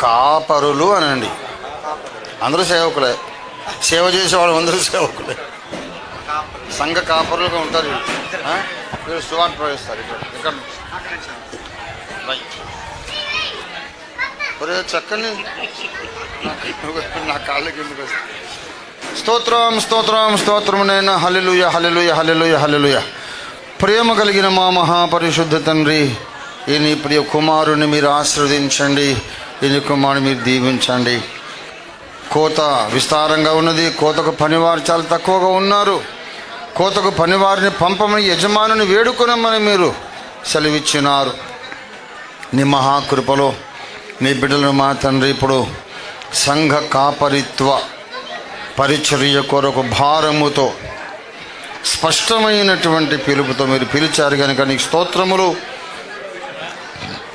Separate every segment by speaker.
Speaker 1: కాపరులు అనండి. అందరూ సేవకులే. సేవ చేసేవాళ్ళు అందరూ సేవకులే. సంఘ కాపరులుగా ఉంటారు వీళ్ళు. ఆ? ప్రవేశిస్తారు ఇక్కడ. ఇక్కడ. నుంచి. ఒరే చక్కని. నా- నా కాళ్ళకి ఎందుకు వస్తుంది? స్తోత్రం స్తోత్రం స్తోత్రమునైనా హలిలుయ హలిలుయ హలిలుయ హలిలుయ ప్రేమ కలిగిన మా మహాపరిశుద్ధ తండ్రి. ఈయన ఇప్పుడు ప్రియ కుమారుని మీరు ఆశీర్వదించండి. ఈయన కుమారుని మీరు దీవించండి. కోత విస్తారంగా ఉన్నది. కోతకు పనివారు చాలా తక్కువగా ఉన్నారు. కోతకు పనివారిని పంపమని యజమానుని వేడుకునమని మీరు సెలవిచ్చినారు. నీ మహాకృపలో నీ బిడ్డలను మా తండ్రి ఇప్పుడు సంఘ కాపరిత్వ పరిచర్య కొరకు భారముతో స్పష్టమైనటువంటి పిలుపుతో మీరు పిలిచారు. కనుక నీకు స్తోత్రములు.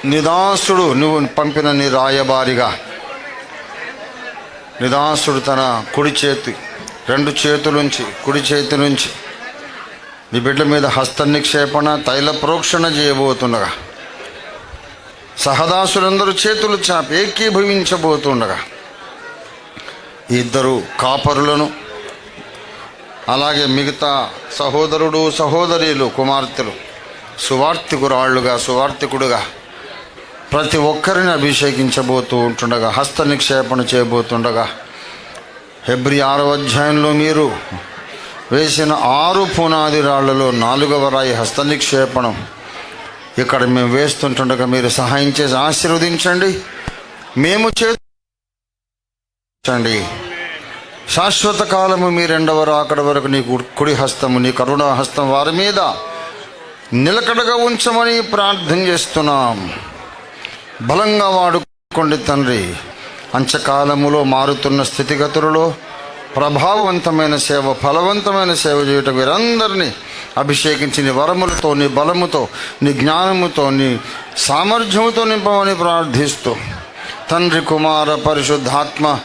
Speaker 1: నిదాసుడు నువ్వు పంపిన నీ రాయబారిగా. నిదాసుడు తన కుడి చేతి రెండు చేతులుంచి కుడి చేతి నుంచి నీ బిడ్డ మీద హస్త నిక్షేపణ తైల ప్రోక్షణ చేయబోతుండగా. సహదాసులందరూ చేతులు చాపి ఏకీభవించబోతుండగా. ఇద్దరు కాపరులను అలాగే మిగతా సహోదరుడు సహోదరీలు కుమార్తెలు సువార్తికురాళ్ళుగా సువార్తికుడుగా ప్రతి ఒక్కరిని అభిషేకించబోతూ ఉంటుండగా హస్త నిక్షేపణ చేయబోతుండగా హెబ్రి ఆరో అధ్యాయంలో మీరు వేసిన ఆరు పునాది రాళ్ళలో నాలుగవ రాయి హస్త నిక్షేపణం. ఇక్కడ మేము వేస్తుంటుండగా మీరు సహాయం చేసి ఆశీర్వదించండి. మేము చేయండి శాశ్వత కాలము మీ రెండవ అక్కడి వరకు నీ కు- కుడి హస్తము నీ కరుణా హస్తం వారి మీద నిలకడగా ఉంచమని ప్రార్థన చేస్తున్నాం. బలంగా వాడుకోండి తండ్రి. అంచకాలములో మారుతున్న స్థితిగతులలో ప్రభావవంతమైన సేవ ఫలవంతమైన సేవ చేయటం వీరందరినీ అభిషేకించి నీ వరములతో నీ బలముతో నీ జ్ఞానముతో నీ సామర్థ్యముతో నింపమని ప్రార్థిస్తూ తండ్రి కుమార పరిశుద్ధాత్మ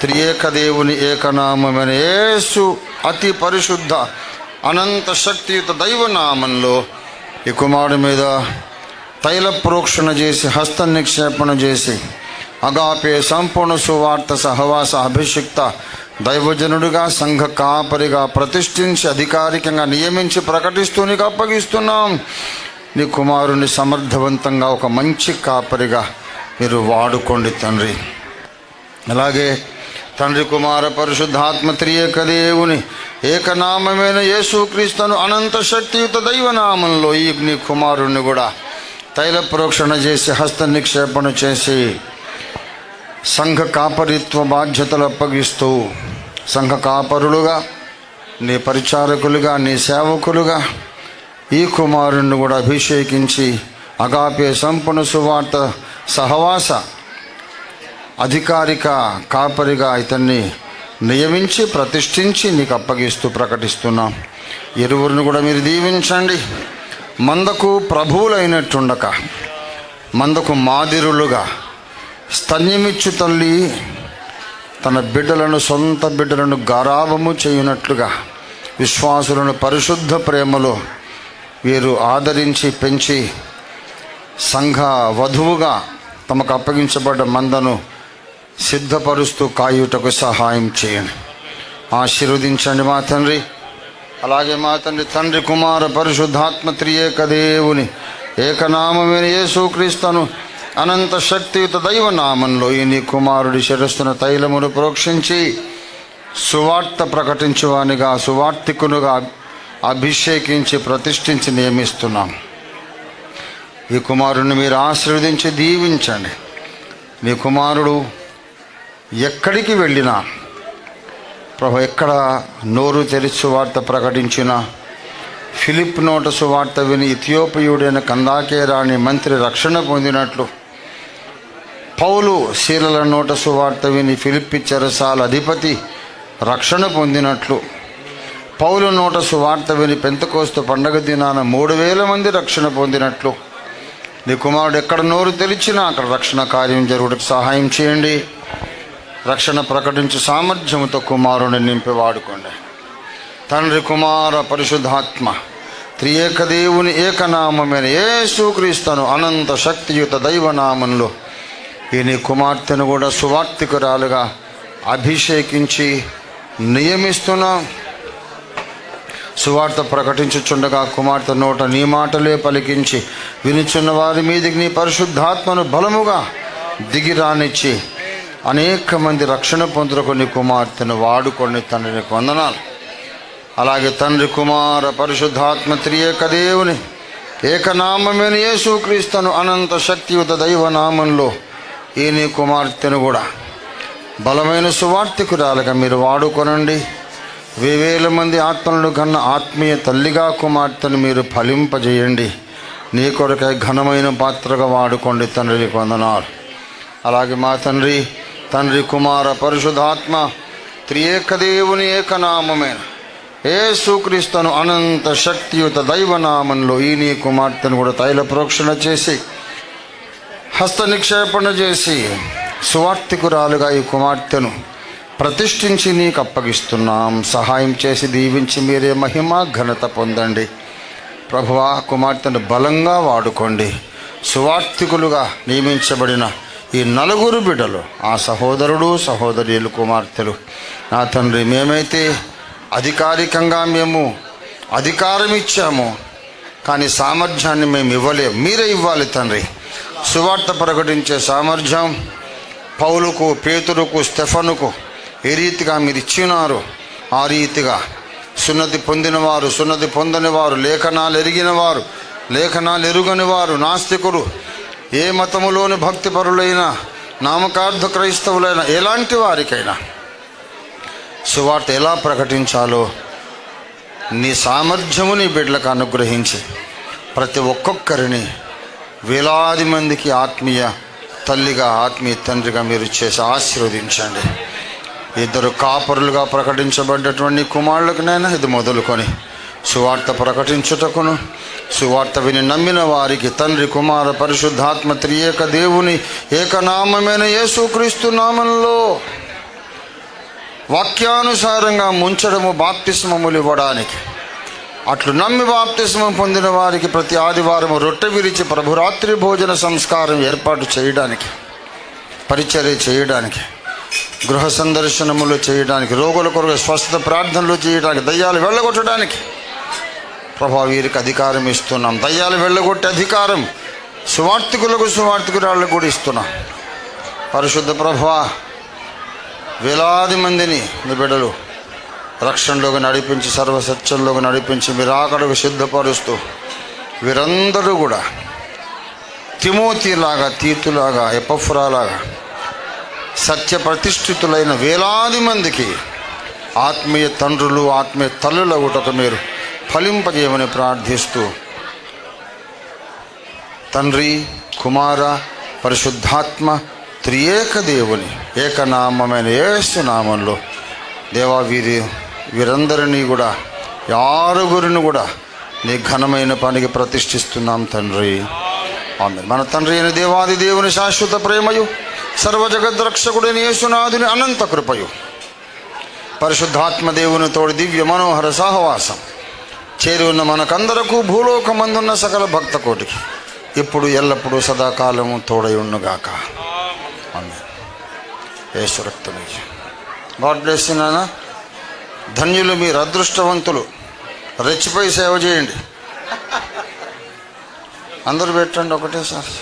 Speaker 1: త్రియేక దేవుని ఏకనామమైన యేసు అతి పరిశుద్ధ అనంత శక్తియుత దైవనామంలో ఈ కుమారుడి మీద తైల ప్రోక్షణ చేసి హస్త నిక్షేపణ చేసి అగాపే సంపూర్ణ సువార్త సహవాస అభిషిక్త దైవజనుడిగా సంఘ కాపరిగా ప్రతిష్ఠించి అధికారికంగా నియమించి ప్రకటిస్తూ నీకు అప్పగిస్తున్నాం. నీ కుమారుని సమర్థవంతంగా ఒక మంచి కాపరిగా మీరు వాడుకోండి తండ్రి. అలాగే తండ్రి కుమార పరిశుద్ధాత్మ త్రియేక దేవుని ఏకనామమైన యేసుక్రీస్తును అనంత శక్తియుత దైవనామంలో ఈ నీ కుమారుణ్ణి కూడా తైల ప్రోక్షణ చేసి హస్త నిక్షేపణ చేసి సంఘ కాపరిత్వ బాధ్యతలు అప్పగిస్తూ సంఘ కాపరులుగా నీ పరిచారకులుగా నీ సేవకులుగా ఈ కుమారుణ్ణి కూడా అభిషేకించి అగాపే సంపూర్ణ సువార్త సహవాస అధికారిక కాపరిగా ఇతన్ని నియమించి ప్రతిష్ఠించి నీకు అప్పగిస్తూ ప్రకటిస్తున్నాం. ఇరువురిని కూడా మీరు దీవించండి. మందకు ప్రభువులైనట్టుండక మందకు మాదిరులుగా స్తన్యమిచ్చు తల్లి తన బిడ్డలను సొంత బిడ్డలను గారాభము చేయునట్లుగా విశ్వాసులను పరిశుద్ధ ప్రేమలో వీరు ఆదరించి పెంచి సంఘ వధువుగా తమకు అప్పగించబడ్డ మందను సిద్ధపరుస్తూ కాయుటకు సహాయం చేయండి. ఆశీర్వదించండి మా తండ్రి. అలాగే మా తండ్రి తండ్రి కుమార పరిశుద్ధాత్మ త్రియేక దేవుని ఏకనామమైన యేసుక్రీస్తును అనంత శక్తియుత దైవనామంలో ఈ నీ కుమారుడి శిరస్సున తైలమును ప్రోక్షించి సువార్త ప్రకటించువానిగా సువార్తికునుగా అభిషేకించి ప్రతిష్ఠించి నియమిస్తున్నాం. ఈ కుమారుడిని మీరు ఆశీర్వదించి దీవించండి. మీ కుమారుడు ఎక్కడికి వెళ్ళినా ప్రభు ఎక్కడ నోరు తెరిచి వార్త ప్రకటించిన ఫిలిప్ నోట సువార్త విని ఇథియోపియుడైన కందాకే రాణి మంత్రి రక్షణ పొందినట్లు పౌలు శీలల నోట సువార్త విని ఫిలిప్పి చెరసాల అధిపతి రక్షణ పొందినట్లు పౌలు నోట సువార్త విని పెంతకోస్తు పండగ దినాన మూడు వేల మంది రక్షణ పొందినట్లు నీ కుమారుడు ఎక్కడ నోరు తెరిచినా అక్కడ రక్షణ కార్యం జరుగుటకు సహాయం చేయండి. రక్షణ ప్రకటించు సామర్థ్యముతో కుమారుని నింపి వాడుకోండి. తండ్రి కుమార పరిశుద్ధాత్మ త్రియేక దేవుని ఏకనామమైన యేసుక్రీస్తును అనంత శక్తియుత దైవనామంలో ఈ నీ కుమార్తెను కూడా సువార్తికురాలుగా అభిషేకించి నియమిస్తున్నాం. సువార్త ప్రకటించుచుండగా కుమార్తె నోట నీ మాటలే పలికించి వినుచున్న వారి మీదకి నీ పరిశుద్ధాత్మను బలముగా దిగిరానిచ్చి అనేక మంది రక్షణ పొందుకొని నీ కుమార్తెను వాడుకొని తండ్రిని వందనాలు అలాగే తండ్రి కుమార పరిశుద్ధాత్మ త్రియేక దేవుని ఏకనామమైన యేసుక్రీస్తును అనంత శక్తియుత దైవనామంలో ఈ నీ కుమార్తెను కూడా బలమైన సువార్థికురాలుగా మీరు వాడుకొనండి. వేవేల మంది ఆత్మలను కన్న ఆత్మీయ తల్లిగా కుమార్తెను మీరు ఫలింపజేయండి. నీ కొరకై ఘనమైన పాత్రగా వాడుకోండి తండ్రి వందనాలు అలాగే మా తండ్రి తండ్రి కుమార పరిశుధాత్మ త్రియేకదేవుని ఏకనామమైన ఏసుక్రీస్తును అనంత శక్తియుత దైవనామంలో ఈ నీ కుమార్తెను కూడా తైల ప్రోక్షణ చేసి హస్త నిక్షేపణ చేసి సువార్తికురాలుగా ఈ కుమార్తెను ప్రతిష్ఠించి నీకు అప్పగిస్తున్నాం. సహాయం చేసి దీవించి మీరే మహిమ ఘనత పొందండి. ప్రభువా కుమార్తెను బలంగా వాడుకోండి. సువార్థికులుగా నియమించబడిన ఈ నలుగురు బిడ్డలు ఆ సహోదరుడు సహోదరులు కుమార్తెలు నా తండ్రి మేమైతే అధికారికంగా మేము అధికారం ఇచ్చాము కానీ సామర్థ్యాన్ని మేము ఇవ్వలేము. మీరే ఇవ్వాలి తండ్రి. సువార్త ప్రకటించే సామర్థ్యం పౌలుకు పేతురుకు స్టెఫనుకు ఏ రీతిగా మీరు ఇచ్చినారు ఆ రీతిగా సున్నతి పొందినవారు సున్నతి పొందని వారు లేఖనాలు ఎరిగిన వారు లేఖనాలు ఎరుగని వారు నాస్తికుడు ఏ మతములోని భక్తిపరులైనా నామకార్థ క్రైస్తవులైన ఎలాంటి వారికైనా సువార్త ఎలా ప్రకటించాలో నీ సామర్థ్యము నీ బిడ్డలకు అనుగ్రహించి ప్రతి ఒక్కొక్కరిని వేలాది మందికి ఆత్మీయ తల్లిగా ఆత్మీయ తండ్రిగా మీరు చేసి ఆశీర్వదించండి. ఇద్దరు కాపరులుగా ప్రకటించబడ్డటువంటి కుమారులకునైనా ఇది మొదలుకొని సువార్త ప్రకటించుటకును సువార్త విని నమ్మిన వారికి తండ్రి కుమార పరిశుద్ధాత్మ త్రియేక దేవుని ఏకనామమైన యేసుక్రీస్తు నామంలో వాక్యానుసారంగా ముంచడము బాప్తిస్మములు ఇవ్వడానికి. అట్లు నమ్మి బాప్తిస్మం పొందిన వారికి ప్రతి ఆదివారం రొట్టె విరిచి ప్రభురాత్రి భోజన సంస్కారం ఏర్పాటు చేయడానికి పరిచర్య చేయడానికి గృహ సందర్శనములు చేయడానికి రోగుల కొరకు స్వస్థత ప్రార్థనలు చేయడానికి దయ్యాలు వెళ్ళగొట్టడానికి ప్రభా వీరికి అధికారం ఇస్తున్నాం. దయ్యాలు వెళ్ళగొట్టే అధికారం సువార్థికులకు సువార్థికురాళ్ళకు కూడా ఇస్తున్నాం. పరిశుద్ధ ప్రభా వేలాది మందిని మీ బిడ్డలు రక్షణలోకి నడిపించి సర్వసత్యంలోకి నడిపించి మీరు ఆకడకు సిద్ధపరుస్తూ వీరందరూ కూడా తిమోతిలాగా తీతులాగా ఎపఫ్రాలాగా సత్య ప్రతిష్ఠితులైన వేలాది మందికి ఆత్మీయ తండ్రులు ఆత్మీయ తల్లుల ఒకటొక మీరు ఫలింపజేయమని ప్రార్థిస్తూ తండ్రి కుమార పరిశుద్ధాత్మ త్రియేక దేవుని ఏకనామమైన యేసు నామంలో దేవా వీరి వీరందరినీ కూడా ఆరుగురిని కూడా నీ ఘనమైన పనికి ప్రతిష్ఠిస్తున్నాం తండ్రి. ఆమె మన తండ్రి అయిన దేవాది దేవుని శాశ్వత ప్రేమయు సర్వజగద్రక్షకుడిని యేసునాథుని అనంత కృపయు. పరిశుద్ధాత్మ దేవుని తోడి దివ్య మనోహర సహవాసం. చేరి ఉన్న మనకందరకు భూలోకమందున్న సకల భక్త కోటికి ఇప్పుడు ఎల్లప్పుడూ సదాకాలము తోడై ఉండుగాక. ఆమె యేసు గాడ్ బ్లెస్ నాన్న. ధన్యులు మీరు అదృష్టవంతులు. రెచ్చిపోయి సేవ చేయండి. అందరూ పెట్టండి ఒకటేసారి